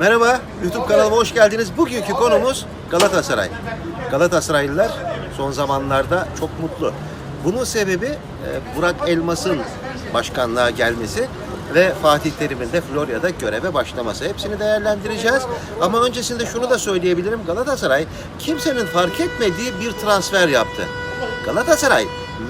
Merhaba, YouTube kanalıma hoş geldiniz. Bugünkü konumuz Galatasaray. Galatasaraylılar son zamanlarda çok mutlu. Bunun sebebi e, Burak Elmas'ın başkanlığa gelmesi ve Fatih Terim'in de Florya'da göreve başlaması. Hepsini değerlendireceğiz. Ama öncesinde şunu da söyleyebilirim. Galatasaray kimsenin fark etmediği bir transfer yaptı. Galatasaray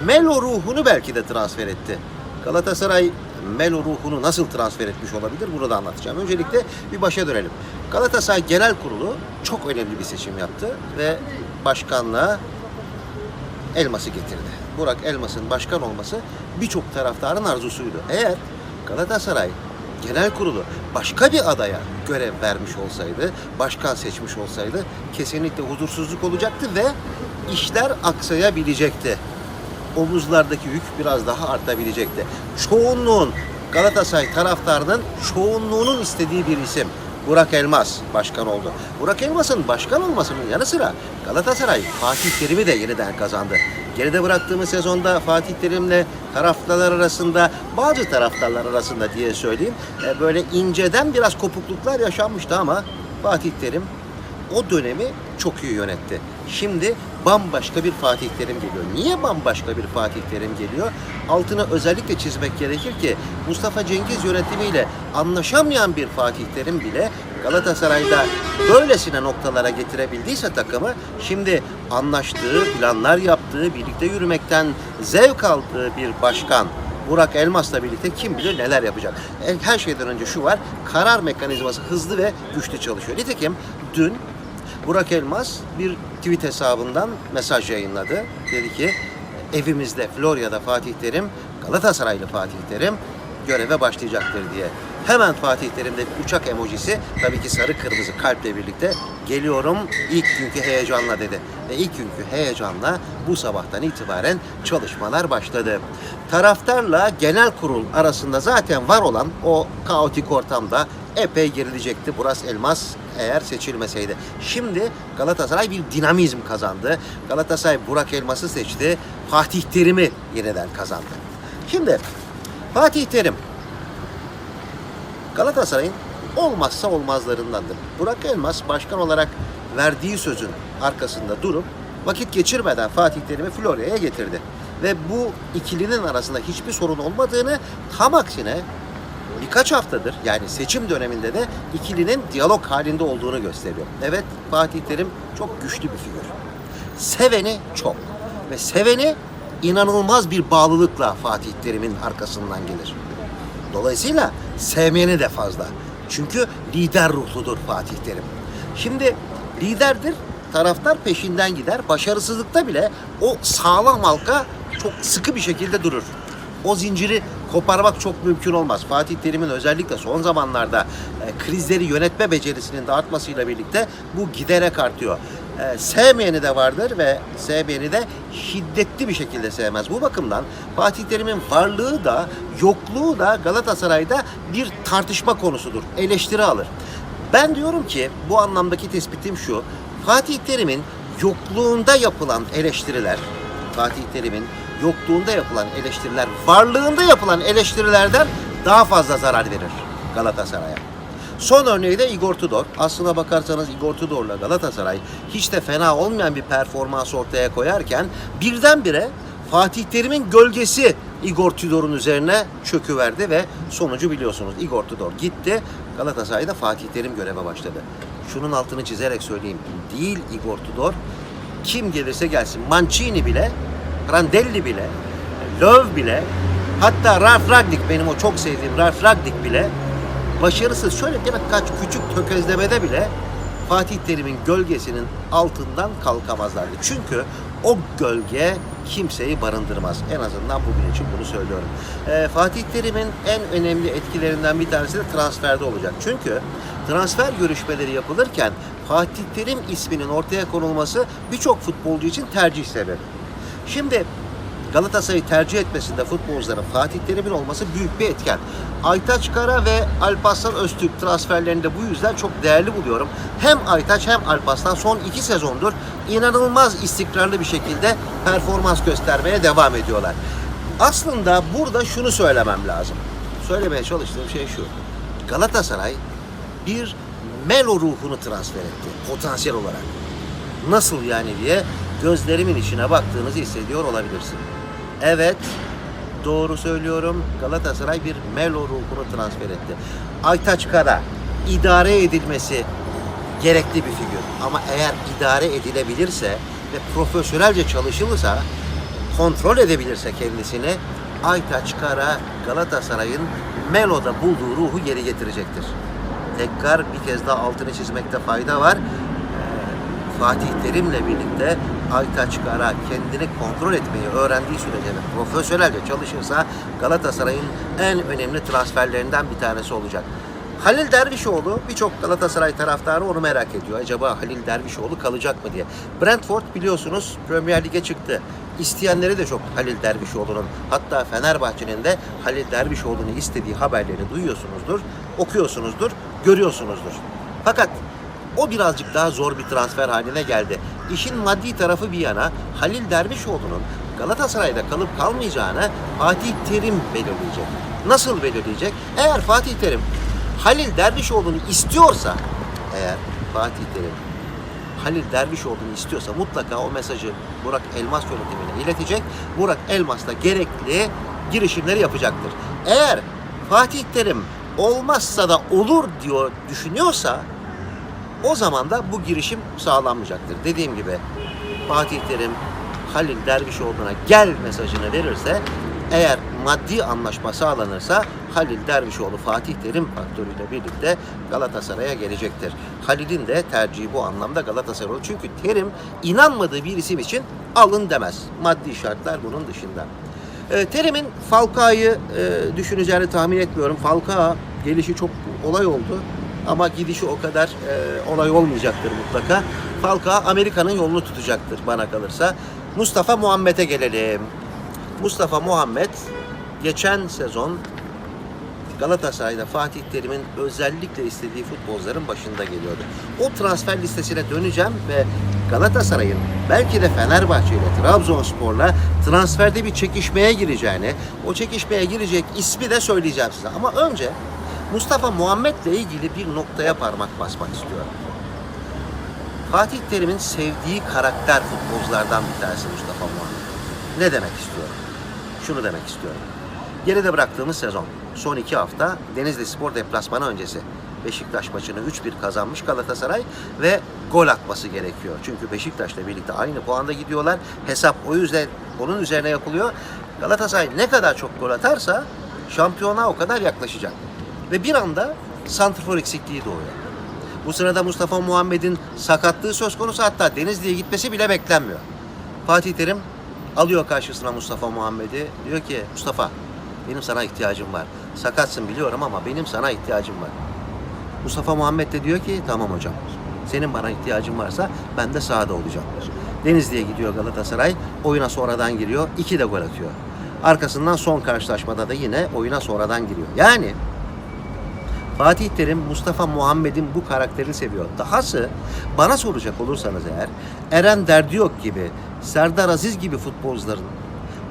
Melo ruhunu belki de transfer etti. Galatasaray Melo ruhunu nasıl transfer etmiş olabilir bunu da anlatacağım. Öncelikle bir başa dönelim. Galatasaray Genel Kurulu çok önemli bir seçim yaptı ve başkanlığa Elmas'ı getirdi. Burak Elmas'ın başkan olması birçok taraftarın arzusuydu. Eğer Galatasaray Genel Kurulu başka bir adaya görev vermiş olsaydı, başkan seçmiş olsaydı kesinlikle huzursuzluk olacaktı ve işler aksayabilecekti omuzlardaki yük biraz daha artabilecekti. Çoğunluğun Galatasaray taraftarının çoğunluğunun istediği bir isim. Burak Elmas başkan oldu. Burak Elmas'ın başkan olmasının yanı sıra Galatasaray Fatih Terim'i de yeniden kazandı. Geride bıraktığımız sezonda Fatih Terim'le taraftarlar arasında, bazı taraftarlar arasında diye söyleyeyim, e, böyle inceden biraz kopukluklar yaşanmıştı ama Fatih Terim o dönemi çok iyi yönetti. Şimdi bambaşka bir Fatih Terim geliyor. Niye bambaşka bir Fatih Terim geliyor? Altını özellikle çizmek gerekir ki Mustafa Cengiz yönetimiyle anlaşamayan bir Fatih Terim bile Galatasaray'da böylesine noktalara getirebildiyse takımı şimdi anlaştığı, planlar yaptığı, birlikte yürümekten zevk aldığı bir başkan Burak Elmas'la birlikte kim bilir neler yapacak. E, Her şeyden önce şu var, karar mekanizması hızlı ve güçlü çalışıyor. Nitekim dün Burak Elmas bir tweet hesabından mesaj yayınladı. Dedi ki evimizde Florya'da Fatih Terim, Galatasaraylı Fatih Terim göreve başlayacaktır diye. Hemen Fatih Terim'de uçak emojisi tabii ki sarı kırmızı kalple birlikte geliyorum ilk günkü heyecanla dedi. Ve ilk günkü heyecanla bu sabahtan itibaren çalışmalar başladı. Taraftarla genel kurul arasında zaten var olan o kaotik ortamda epey gerilecekti Burak Elmas eğer seçilmeseydi. Şimdi Galatasaray bir dinamizm kazandı. Galatasaray Burak Elmas'ı seçti. Fatih Terim'i yeniden kazandı. Şimdi Fatih Terim Galatasaray'ın olmazsa olmazlarındandır. Burak Elmas başkan olarak verdiği sözün arkasında durup vakit geçirmeden Fatih Terim'i Florya'ya getirdi. Ve bu ikilinin arasında hiçbir sorun olmadığını tam aksine birkaç haftadır yani seçim döneminde de ikilinin diyalog halinde olduğunu gösteriyor. Evet Fatih Terim çok güçlü bir figür. Seveni çok ve seveni inanılmaz bir bağlılıkla Fatih Terim'in arkasından gelir. Dolayısıyla sevmeyeni de fazla. Çünkü lider ruhludur Fatih Terim. Şimdi liderdir, taraftar peşinden gider. Başarısızlıkta bile o sağlam halka çok sıkı bir şekilde durur. O zinciri koparmak çok mümkün olmaz. Fatih Terim'in özellikle son zamanlarda e, krizleri yönetme becerisinin de artmasıyla birlikte bu giderek artıyor. E, sevmeyeni de vardır ve sevmeyeni de şiddetli bir şekilde sevmez. Bu bakımdan Fatih Terim'in varlığı da yokluğu da Galatasaray'da bir tartışma konusudur. Eleştiri alır. Ben diyorum ki bu anlamdaki tespitim şu. Fatih Terim'in yokluğunda yapılan eleştiriler, Fatih Terim'in yokluğunda yapılan eleştiriler, varlığında yapılan eleştirilerden daha fazla zarar verir Galatasaray'a. Son örneği de Igor Tudor. Aslına bakarsanız Igor Tudor'la Galatasaray hiç de fena olmayan bir performans ortaya koyarken birdenbire Fatih Terim'in gölgesi Igor Tudor'un üzerine çöküverdi ve sonucu biliyorsunuz. Igor Tudor gitti. Galatasaray'da Fatih Terim göreve başladı. Şunun altını çizerek söyleyeyim. Değil Igor Tudor. Kim gelirse gelsin. Mancini bile, Prandelli bile, Löw bile, hatta Ralf Ragnik benim o çok sevdiğim Ralf Ragnik bile başarısız şöyle birkaç küçük tökezlemede bile Fatih Terim'in gölgesinin altından kalkamazlardı. Çünkü o gölge kimseyi barındırmaz. En azından bugün için bunu söylüyorum. Ee, Fatih Terim'in en önemli etkilerinden bir tanesi de transferde olacak. Çünkü transfer görüşmeleri yapılırken Fatih Terim isminin ortaya konulması birçok futbolcu için tercih sebebi. Şimdi Galatasaray'ı tercih etmesinde futbolcuların Fatih Terim'in olması büyük bir etken. Aytaç Kara ve Alparslan Öztürk transferlerini de bu yüzden çok değerli buluyorum. Hem Aytaç hem Alparslan son iki sezondur inanılmaz istikrarlı bir şekilde performans göstermeye devam ediyorlar. Aslında burada şunu söylemem lazım. Söylemeye çalıştığım şey şu. Galatasaray bir Melo ruhunu transfer etti potansiyel olarak. Nasıl yani diye gözlerimin içine baktığınızı hissediyor olabilirsin. Evet, doğru söylüyorum. Galatasaray bir Melo ruhunu transfer etti. Aytaç Kara idare edilmesi gerekli bir figür. Ama eğer idare edilebilirse ve profesyonelce çalışılırsa, kontrol edebilirse kendisini Aytaç Kara Galatasaray'ın Melo'da bulduğu ruhu geri getirecektir. Tekrar bir kez daha altını çizmekte fayda var. Ee, Fatih Terim'le birlikte Aytaç Kara kendini kontrol etmeyi öğrendiği sürece ve profesyonelce çalışırsa Galatasaray'ın en önemli transferlerinden bir tanesi olacak. Halil Dervişoğlu birçok Galatasaray taraftarı onu merak ediyor. Acaba Halil Dervişoğlu kalacak mı diye. Brentford biliyorsunuz Premier Lig'e çıktı. İsteyenleri de çok Halil Dervişoğlu'nun. Hatta Fenerbahçe'nin de Halil Dervişoğlu'nu istediği haberleri duyuyorsunuzdur, okuyorsunuzdur, görüyorsunuzdur. Fakat o birazcık daha zor bir transfer haline geldi. İşin maddi tarafı bir yana Halil Dervişoğlu'nun Galatasaray'da kalıp kalmayacağını Fatih Terim belirleyecek. Nasıl belirleyecek? Eğer Fatih Terim Halil Dervişoğlu'nu istiyorsa eğer Fatih Terim Halil Dervişoğlu'nu istiyorsa mutlaka o mesajı Burak Elmas yönetimine iletecek. Burak Elmas da gerekli girişimleri yapacaktır. Eğer Fatih Terim olmazsa da olur diyor düşünüyorsa o zaman da bu girişim sağlanmayacaktır. Dediğim gibi Fatih Terim Halil Dervişoğlu'na gel mesajını verirse eğer maddi anlaşma sağlanırsa Halil Dervişoğlu Fatih Terim faktörüyle birlikte Galatasaray'a gelecektir. Halil'in de tercihi bu anlamda Galatasaray olur. Çünkü Terim inanmadığı bir isim için alın demez. Maddi şartlar bunun dışında. E, Terim'in Falcao'yu e, düşüneceğini tahmin etmiyorum. Falcao gelişi çok olay oldu. Ama gidişi o kadar e, olay olmayacaktır mutlaka. Falcao Amerika'nın yolunu tutacaktır bana kalırsa. Mustafa Muhammed'e gelelim. Mustafa Muhammed geçen sezon Galatasaray'da Fatih Terim'in özellikle istediği futbolcuların başında geliyordu. O transfer listesine döneceğim ve Galatasaray'ın belki de Fenerbahçe ile Trabzonspor'la transferde bir çekişmeye gireceğini, o çekişmeye girecek ismi de söyleyeceğim size. Ama önce Mustafa Muhammed'le ilgili bir noktaya parmak basmak istiyorum. Fatih Terim'in sevdiği karakter futbolculardan bir tanesi Mustafa Muhammed. Ne demek istiyorum? Şunu demek istiyorum. Geride bıraktığımız sezon, son iki hafta Denizli Spor deplasmanı öncesi. Beşiktaş maçını 3-1 kazanmış Galatasaray ve gol atması gerekiyor. Çünkü Beşiktaş'la birlikte aynı puanda gidiyorlar. Hesap o yüzden onun üzerine yapılıyor. Galatasaray ne kadar çok gol atarsa şampiyona o kadar yaklaşacak. Ve bir anda santrfor eksikliği doğuyor. Bu sırada Mustafa Muhammed'in sakatlığı söz konusu hatta Denizli'ye gitmesi bile beklenmiyor. Fatih Terim alıyor karşısına Mustafa Muhammed'i. Diyor ki Mustafa benim sana ihtiyacım var. Sakatsın biliyorum ama benim sana ihtiyacım var. Mustafa Muhammed de diyor ki tamam hocam. Senin bana ihtiyacın varsa ben de sahada olacağım. Denizli'ye gidiyor Galatasaray. Oyuna sonradan giriyor. iki de gol atıyor. Arkasından son karşılaşmada da yine oyuna sonradan giriyor. Yani Fatih Terim Mustafa Muhammed'in bu karakterini seviyor. Dahası bana soracak olursanız eğer Eren Derdiyok gibi, Serdar Aziz gibi futbolcuların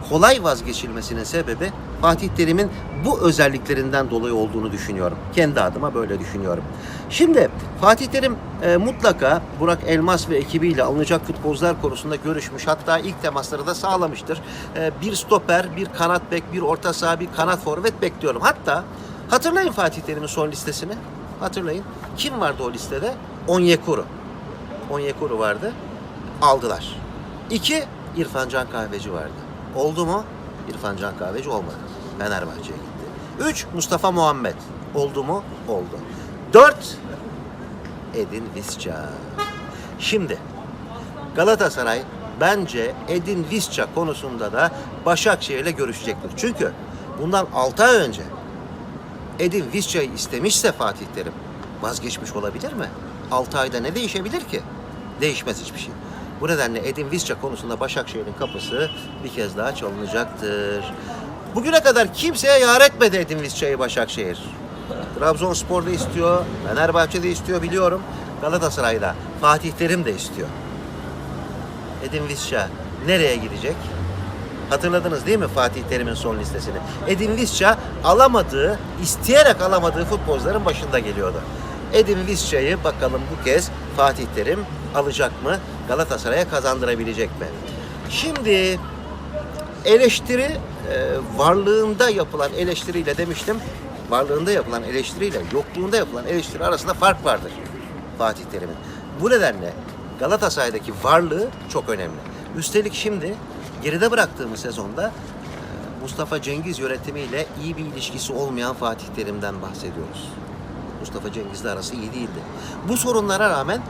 kolay vazgeçilmesinin sebebi Fatih Terim'in bu özelliklerinden dolayı olduğunu düşünüyorum. Kendi adıma böyle düşünüyorum. Şimdi Fatih Terim e, mutlaka Burak Elmas ve ekibiyle alınacak futbolcular konusunda görüşmüş. Hatta ilk temasları da sağlamıştır. E, bir stoper, bir kanat bek, bir orta saha, bir kanat forvet bekliyorum. Hatta hatırlayın Fatih son listesini. Hatırlayın. Kim vardı o listede? Onyekuru. Onyekuru vardı. Aldılar. İki, İrfan Can Kahveci vardı. Oldu mu? İrfan Can Kahveci olmadı. Fenerbahçe'ye gitti. Üç, Mustafa Muhammed. Oldu mu? Oldu. Dört, Edin Visca. Şimdi Galatasaray bence Edin Visca konusunda da Başakşehir'le görüşecektir. Çünkü bundan 6 ay önce Edin Visca'yı istemişse Fatih Terim vazgeçmiş olabilir mi? 6 ayda ne değişebilir ki? Değişmez hiçbir şey. Bu nedenle Edin Visca konusunda Başakşehir'in kapısı bir kez daha çalınacaktır. Bugüne kadar kimseye yar etmedi Edin Visca'yı Başakşehir. Trabzonspor da istiyor, Fenerbahçe de istiyor biliyorum. Galatasaray'da Fatih Terim de istiyor. Edin Visca nereye gidecek? Hatırladınız değil mi Fatih Terim'in son listesini? Edin Visca alamadığı, isteyerek alamadığı futbolcuların başında geliyordu. Edin Visca'yı bakalım bu kez Fatih Terim alacak mı? Galatasaray'a kazandırabilecek mi? Şimdi eleştiri e, varlığında yapılan eleştiriyle demiştim. Varlığında yapılan eleştiriyle yokluğunda yapılan eleştiri arasında fark vardır Fatih Terim'in. Bu nedenle Galatasaray'daki varlığı çok önemli. Üstelik şimdi geride bıraktığımız sezonda e, Mustafa Cengiz yönetimiyle iyi bir ilişkisi olmayan Fatih Terim'den bahsediyoruz. Mustafa Cengiz'le arası iyi değildi. Bu sorunlara rağmen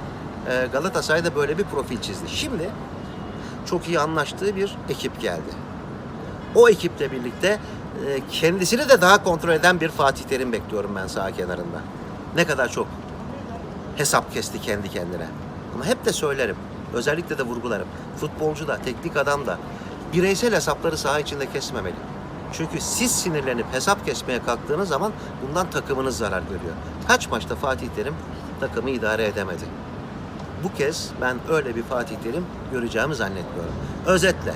e, Galatasaray'da böyle bir profil çizdi. Şimdi çok iyi anlaştığı bir ekip geldi. O ekiple birlikte e, kendisini de daha kontrol eden bir Fatih Terim bekliyorum ben sağ kenarında. Ne kadar çok hesap kesti kendi kendine. Ama hep de söylerim, özellikle de vurgularım. Futbolcu da, teknik adam da bireysel hesapları saha içinde kesmemeli. Çünkü siz sinirlenip hesap kesmeye kalktığınız zaman bundan takımınız zarar görüyor. Kaç maçta Fatih Terim takımı idare edemedi. Bu kez ben öyle bir Fatih Terim göreceğimi zannetmiyorum. Özetle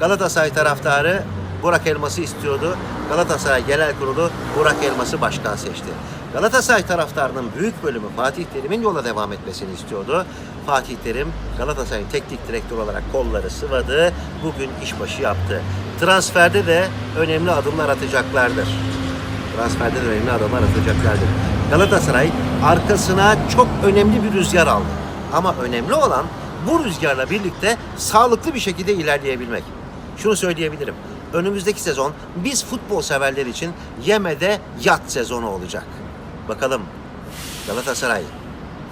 Galatasaray taraftarı Burak Elmas'ı istiyordu. Galatasaray Genel Kurulu Burak Elmas'ı başkan seçti. Galatasaray taraftarının büyük bölümü Fatih Terim'in yola devam etmesini istiyordu. Fatih Terim Galatasaray'ın teknik direktör olarak kolları sıvadı. Bugün işbaşı yaptı. Transferde de önemli adımlar atacaklardır transferde de önemli adamlar atacaklardır. Galatasaray arkasına çok önemli bir rüzgar aldı. Ama önemli olan bu rüzgarla birlikte sağlıklı bir şekilde ilerleyebilmek. Şunu söyleyebilirim. Önümüzdeki sezon biz futbol severler için yemede yat sezonu olacak. Bakalım Galatasaray,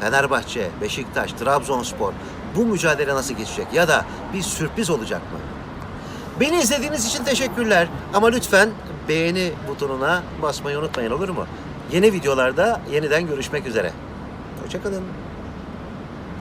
Fenerbahçe, Beşiktaş, Trabzonspor bu mücadele nasıl geçecek? Ya da bir sürpriz olacak mı? Beni izlediğiniz için teşekkürler. Ama lütfen beğeni butonuna basmayı unutmayın olur mu? Yeni videolarda yeniden görüşmek üzere. Hoşçakalın.